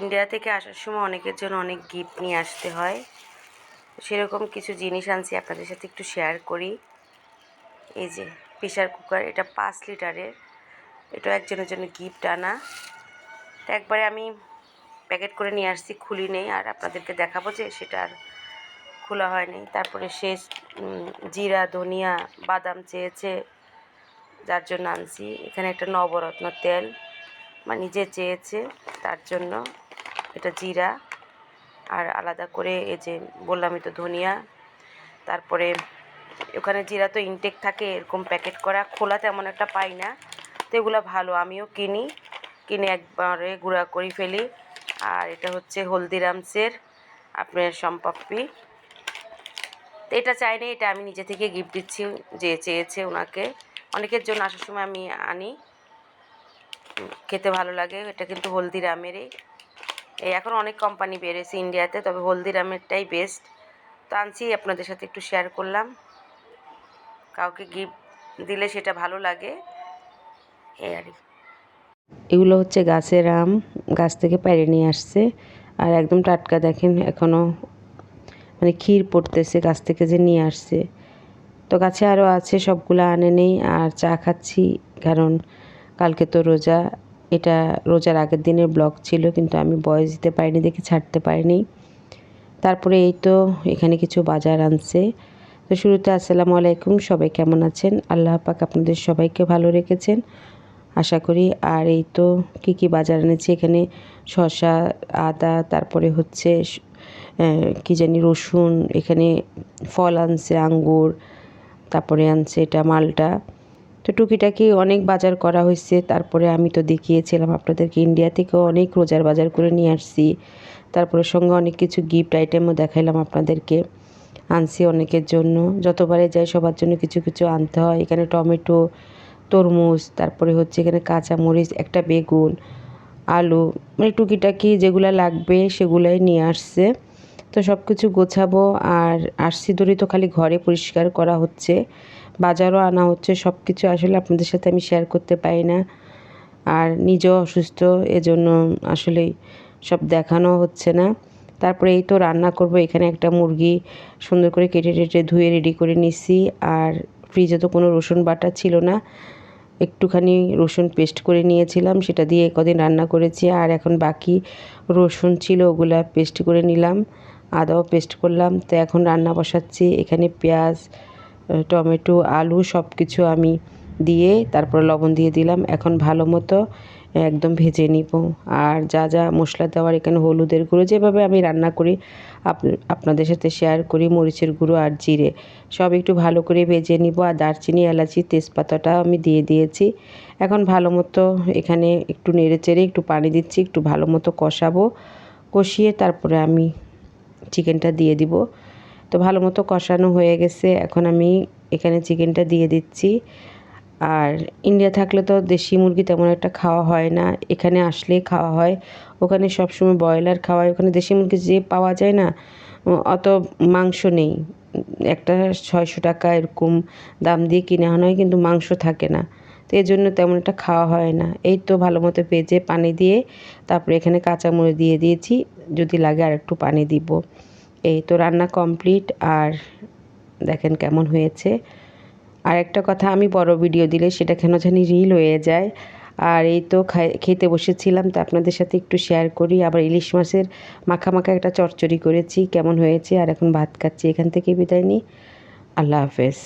India থেকে আসার সময় অনেকের জন্য অনেক গিফট নিয়ে আসতে হয়। সেরকম কিছু জিনিস আনছি, আপনাদের সাথে একটু শেয়ার করি। এই যে প্রেশার কুকার এটা পাঁচ লিটারের। এটা একজনের জন্য গিফট আনা। তো একবারে আমি প্যাকেট করে নিয়ে আসছি, খুলি নেই। আর আপনাদেরকে দেখাবো যে সেটা আর খোলা হয়নি তারপরে শেষ জিরা, ধনিয়া, বাদাম চেয়েছে, যার জন্য আনছি। এখানে একটা নবরত্ন তেল মানে নিজে চেয়েছে, তার জন্য। এটা জিরা আর আলাদা করে এই যে বললামই তো ধনিয়া। তারপরে ওখানে জিরা তো ইনটেক থাকে, এরকম প্যাকেট করা। খোলা তেমন একটা পাই না, তো এগুলো ভালো। আমিও কিনি, কিনে একবারে গুঁড়া করে ফেলি। আর এটা হচ্ছে হলদিরামসের আপনার সম্পাপ্পি। তো এটা চাইনি এটা আমি নিজে থেকে গিফট দিচ্ছি, যে চেয়েছে ওনাকে। অনেকের জন্য আসার সময় আমি আনি, খেতে ভালো লাগে। এটা কিন্তু হলদিরামেরই। এই এখন অনেক কোম্পানি বেরিয়েছে ইন্ডিয়াতে তবে হলদিরামেরটাই বেস্ট তো আনছি, আপনাদের সাথে একটু শেয়ার করলাম। কাউকে গিফট দিলে সেটা ভালো লাগে। এই আর এগুলো হচ্ছে গাছের আম, গাছ থেকে পেরে নিয়ে আসছে। আর একদম টাটকা দেখেন এখনও মানে ক্ষীর পড়তেছে, গাছ থেকে যে নিয়ে আসছে। তো গাছে আরও আছে, সবগুলো আনে নেই, আর চা খাচ্ছি, কারণ কালকে তো রোজা। এটা রোজার আগের দিনের ব্লগ ছিল, কিন্তু আমি বয়স দিতে পারিনি, দেখে ছাড়তে পারিনি। তারপরে এই তো এখানে কিছু বাজার আনছে। তো শুরুতে আসসালামু আলাইকুম, সবাই কেমন আছেন? আল্লাহ পাক আপনাদের সবাইকে ভালো রেখেছেন, আশা করি। আর এই তো কি কি বাজার এনেছি, এখানে শসা, আদা, তারপরে হচ্ছে কি জানি, রসুন, এখানে ফল আনছে, আঙ্গুর, তারপরে আনছে এটা মালটা। তো টুকিটাকি অনেক বাজার করা হয়েছে তারপরে আমি তো দেখিয়েছিলাম আপনাদেরকে ইন্ডিয়া থেকেও অনেক রোজার বাজার করে নিয়ে আসছি। তারপরে সঙ্গে অনেক কিছু গিফট আইটেমও দেখাইলাম আপনাদেরকে, আনছি অনেকের জন্য। যতবারে যাই সবার জন্য কিছু কিছু আনতে হয়। এখানে টমেটো, তরমুজ, তারপরে হচ্ছে এখানে কাঁচা মরিচ একটা বেগুন, আলু মানে টুকিটাকি যেগুলো লাগবে সেগুলাই নিয়ে আসছে। তো সব কিছু গোছাবো আর আরসি দড়ি তো খালি ঘরে পরিষ্কার করা হচ্ছে। বাজারও আনা হচ্ছে সব কিছু আসলে আপনাদের সাথে আমি শেয়ার করতে পারি না। আর নিজেও অসুস্থ, এজন্য আসলে সব দেখানো হচ্ছে না। তারপরে এই তো রান্না করব, এখানে একটা মুরগি সুন্দর করে কেটে টেটে ধুয়ে রেডি করে নিছি। আর ফ্রিজে তো কোনো রসুন বাটা ছিল না, একটুখানি রসুন পেস্ট করে নিয়েছিলাম, সেটা দিয়ে কদিন রান্না করেছি। আর এখন বাকি রসুন ছিল, ওগুলা পেস্ট করে নিলাম, আদাও পেস্ট করলাম। তো এখন রান্না বসাচ্ছি, এখানে পেঁয়াজ টমেটো, আলু সব কিছু আমি দিয়ে তারপর লবণ দিয়ে দিলাম। এখন ভালো মতো একদম ভেজে নিব। আর যা যা মশলা দেওয়ার এখানে হলুদের গুঁড়ো, যেভাবে আমি রান্না করি, আপ- আপনাদের সাথে শেয়ার করি, মরিচের গুঁড়ো আর জিরে, সব একটু ভালো করে ভেজে নিব। আর দারচিনি, এলাচি, তেজপাতাটা আমি দিয়ে দিয়েছি। এখন ভালো মতো এখানে একটু নেড়ে চেড়ে একটু পানি দিচ্ছি, একটু ভালো মতো কষাবো। কষিয়ে তারপরে আমি চিকেনটা দিয়ে দিব। তো ভালো মতো কষানো হয়ে গেছে। এখন আমি এখানে চিকেনটা দিয়ে দিচ্ছি। আর ইন্ডিয়া থাকলে তো দেশি মুরগি তেমন একটা খাওয়া হয় না। এখানে আসলেই খাওয়া হয়। ওখানে সবসময় ব্রয়লার খাওয়ায় ওখানে দেশি মুরগি যে পাওয়া যায় না, অত মাংস নেই। একটা ছয়শো টাকা এরকম দাম দিয়ে কিনে আনা হয়, কিন্তু মাংস থাকে না। তো এই জন্য তেমন একটা খাওয়া হয় না। এই তো ভালো মতো ভেজে পানি দিয়ে তারপরে এখানে কাঁচামরিচ দিয়ে দিয়েছি। যদি লাগে আর একটু পানি দিব। এই তো রান্না কমপ্লিট আর দেখেন কেমন হয়েছে। আর একটা কথা, আমি বড় ভিডিও দিলে সেটা কেন জানি রিল হয়ে যায়। আর এই তো খেতে বসেছিলাম, তো আপনাদের সাথে একটু শেয়ার করি। আবার ইলিশ মাছের মাখা একটা চচ্চড়ি করেছি, কেমন হয়েছে? আর এখন ভাত খাচ্ছি, এখান থেকে বিদায় নিই। আল্লাহ হাফেজ।